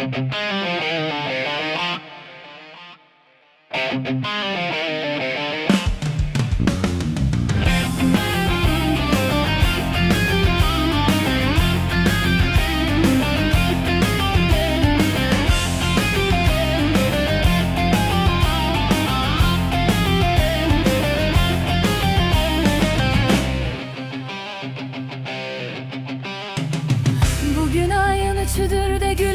Bugün ayın üçüdür de inay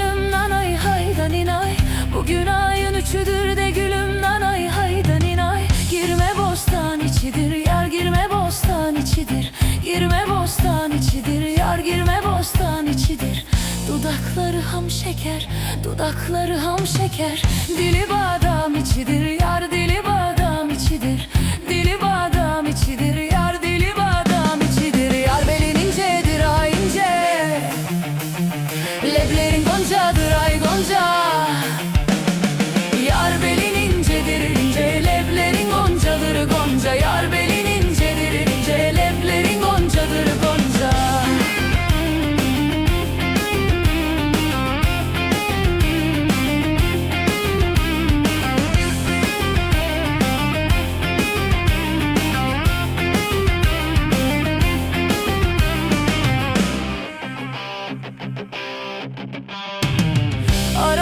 Bugün ayın üçüdür de gülüm nanay haydan inay. Girme bostan içidir yar girme bostan içidir. Girme bostan içidir yar girme bostan içidir. Dudakları ham şeker, dudakları ham şeker. Dili badam içidir yar dili badam içidir. Dili badam içidir yar dili badam içidir. Yar belin incedir ay ince. Leblerin goncadır ay gonca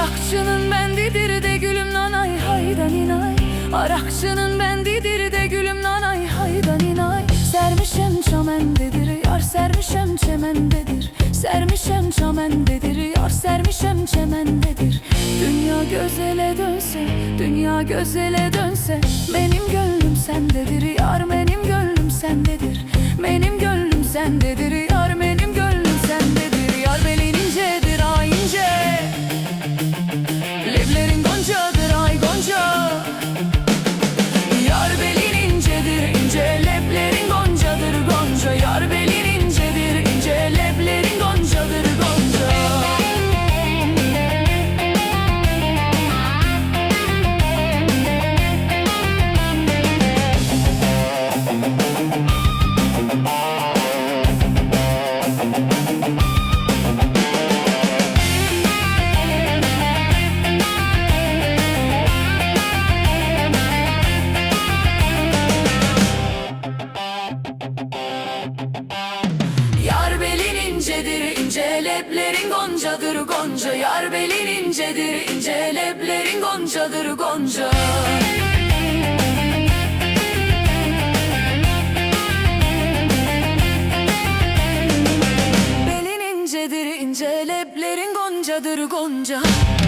Arakçının bendidir de gülüm nanay haydan inay. Arakçının bendidir de gülüm nanay haydan inay. Sermişem çamendedir yar sermişem çemendedir. Sermişem çamendedir yar sermişem çemendedir. Dünya gözele dönse, dünya gözele dönse Benim gönlüm sendedir leblerin goncadır gonca Yar belin incedir ince leblerin goncadır gonca. Belin incedir ince leblerin goncadır gonca. Müzik